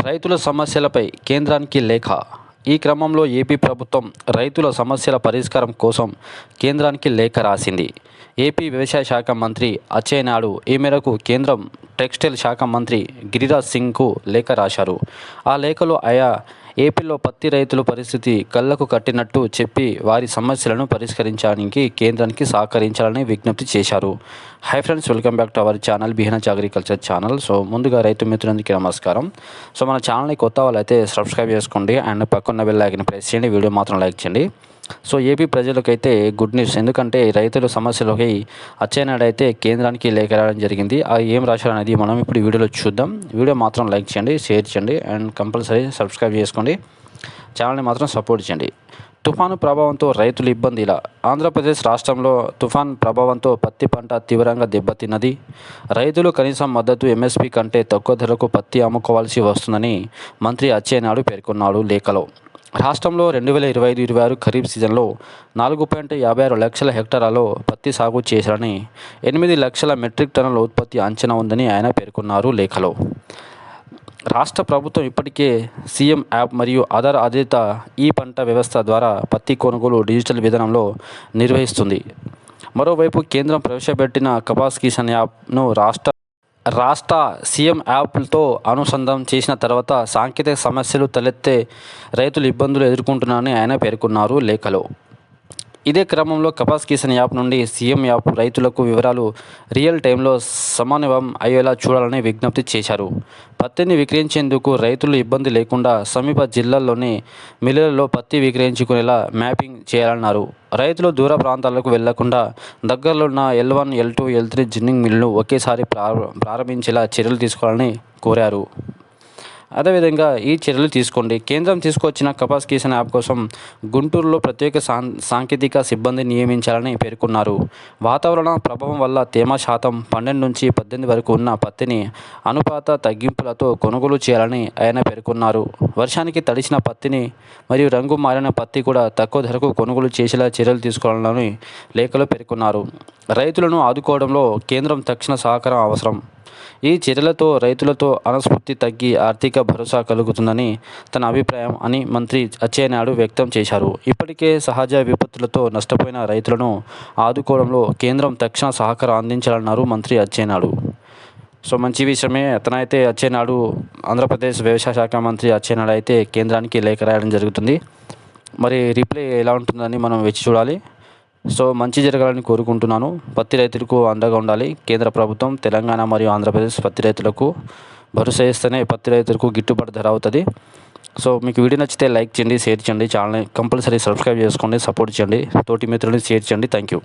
రైతుల సమస్యలపై కేంద్రానికి లేఖ. ఈ క్రమంలో ఏపీ ప్రభుత్వం రైతుల సమస్యల పరిష్కారం కోసం కేంద్రానికి లేఖ రాసింది. ఏపీ వ్యవసాయ శాఖ మంత్రి అచ్చెన్నాయుడు ఈ మేరకు కేంద్రం టెక్స్టైల్ శాఖ మంత్రి గిరిరాజ్ సింగ్కు లేఖ రాశారు. ఆ లేఖలో ఆయా ఏపీలో పత్తి రైతుల పరిస్థితి కళ్ళకు కట్టినట్టు చెప్పి వారి సమస్యలను పరిష్కరించడానికి కేంద్రానికి సహకరించాలని విజ్ఞప్తి చేశారు. Hi friends welcome back to our channel బిహనచ్ agriculture channel so ముందుగా రైతు మిత్రులందరికీ నమస్కారం. సో మన ఛానల్ని కొత్త వాళ్ళైతే సబ్స్క్రైబ్ చేసుకోండి. అండ్ పక్కన బెల్ ఐకన్ ప్రెస్ చేయండి. వీడియో మాత్రం లైక్ చేయండి. సో ఏపీ ప్రజలకైతే గుడ్ న్యూస్. ఎందుకంటే రైతుల సమస్యలకి అచ్చెన్నాయుడు కేంద్రానికి లేఖ రావడం జరిగింది. ఆ ఏం రాశారు అనేది మనం ఇప్పుడు వీడియోలో చూద్దాం. వీడియో మాత్రం లైక్ చేయండి షేర్ చేయండి అండ్ కంపల్సరీ సబ్స్క్రైబ్ చేసుకోండి. ఛానల్ని మాత్రం సపోర్ట్ చేయండి. తుఫాను ప్రభావంతో రైతులు ఇబ్బందిలా. ఆంధ్రప్రదేశ్ రాష్ట్రంలో తుఫాన్ ప్రభావంతో పత్తి పంట తీవ్రంగా దెబ్బతిన్నది. రైతులు కనీసం మద్దతు ఎంఎస్పి కంటే తక్కువ ధరకు పత్తి అమ్ముకోవాల్సి వస్తుందని మంత్రి అచ్చెన్నాయుడు పేర్కొన్నాడు లేఖలో. రాష్ట్రంలో రెండు వేల ఇరవై ఐదు ఇరవై ఆరు ఖరీఫ్ సీజన్లో నాలుగు పాయింట్ యాభై ఆరు లక్షల హెక్టార్లలో పత్తి సాగు చేశారని ఎనిమిది లక్షల మెట్రిక్ టన్నుల ఉత్పత్తి అంచనా ఉందని ఆయన పేర్కొన్నారు లేఖలో. రాష్ట్ర ప్రభుత్వం ఇప్పటికే సీఎం యాప్ మరియు ఆధార్ ఆధారిత ఈ పంట వ్యవస్థ ద్వారా పత్తి కొనుగోలు డిజిటల్ విధానంలో నిర్వహిస్తుంది. మరోవైపు కేంద్రం ప్రవేశపెట్టిన కపాస్ కిసాన్ యాప్ను రాష్ట్ర రాష్ట్ర సీఎం యాప్లతో అనుసంధానం చేసిన తర్వాత సాంకేతిక సమస్యలు తలెత్తే రైతులు ఇబ్బందులు ఎదుర్కొంటున్నారని ఆయన పేర్కొన్నారు లేఖలో. ఇదే క్రమంలో కపాస్ కిసాన్ యాప్ నుండి సీఎం యాప్ రైతులకు వివరాలు రియల్ టైంలో సమన్వయం అయ్యేలా చూడాలని విజ్ఞప్తి చేశారు. పత్తిని విక్రయించేందుకు రైతులు ఇబ్బంది లేకుండా సమీప జిల్లాల్లోని మిల్లులలో పత్తి విక్రయించుకునేలా మ్యాపింగ్ చేయాలన్నారు. రైతులు దూర ప్రాంతాలకు వెళ్ళకుండా దగ్గరలో ఉన్న L one L two L three ginning మిల్లును ఒకేసారి ప్రారంభించేలా చర్యలు తీసుకోవాలని కోరారు. అదేవిధంగా ఈ చర్యలు తీసుకోండి. కేంద్రం తీసుకొచ్చిన కపాస్ కిసాన్ యాప్ కోసం గుంటూరులో ప్రత్యేక సాంకేతిక సిబ్బంది నియమించాలని పేర్కొన్నారు. వాతావరణ ప్రభావం వల్ల తేమ శాతం పన్నెండు నుంచి పద్దెనిమిది వరకు ఉన్న పత్తిని అనుపాత తగ్గింపులతో కొనుగోలు చేయాలని ఆయన పేర్కొన్నారు. వర్షానికి తడిసిన పత్తిని మరియు రంగు మారిన పత్తి కూడా తక్కువ ధరకు కొనుగోలు చేసేలా చర్యలు తీసుకోవాలని లేఖలో పేర్కొన్నారు. రైతులను ఆదుకోవడంలో కేంద్రం తక్షణ సహకారం అవసరం. ఈ చర్యలతో రైతులతో అనుస్ఫూర్తి తగ్గి ఆర్థిక భరోసా కలుగుతుందని తన అభిప్రాయం అని మంత్రి అచ్చెన్నాయుడు వ్యక్తం చేశారు. ఇప్పటికే సహజ విపత్తులతో నష్టపోయిన రైతులను ఆదుకోవడంలో కేంద్రం తక్షణ సహకారం అందించాలన్నారు మంత్రి అచ్చెన్నాయుడు. సో మంచి విషయమే. అతనైతే అచ్చెన్నాయుడు ఆంధ్రప్రదేశ్ వ్యవసాయ శాఖ మంత్రి అచ్చెన్నాయుడు అయితే కేంద్రానికి లేఖ రాయడం జరుగుతుంది. మరి రిప్లై ఎలా ఉంటుందని మనం వేచి చూడాలి సో మంచి జరగాలని కోరుకుంటున్నాను. పత్తి రైతులకు అండగా ఉండాలి. కేంద్ర ప్రభుత్వం తెలంగాణ మరియు ఆంధ్రప్రదేశ్ పత్తి రైతులకు భరోసా ఇస్తేనే పత్తి రైతులకు గిట్టుబాటు ధర అవుతుంది. సో మీకు వీడియో నచ్చితే లైక్ చేయండి షేర్ చేయండి ఛానల్ని కంపల్సరీ సబ్స్క్రైబ్ చేసుకోండి సపోర్ట్ చేయండి తోటి మిత్రులని షేర్ చేయండి. Thank you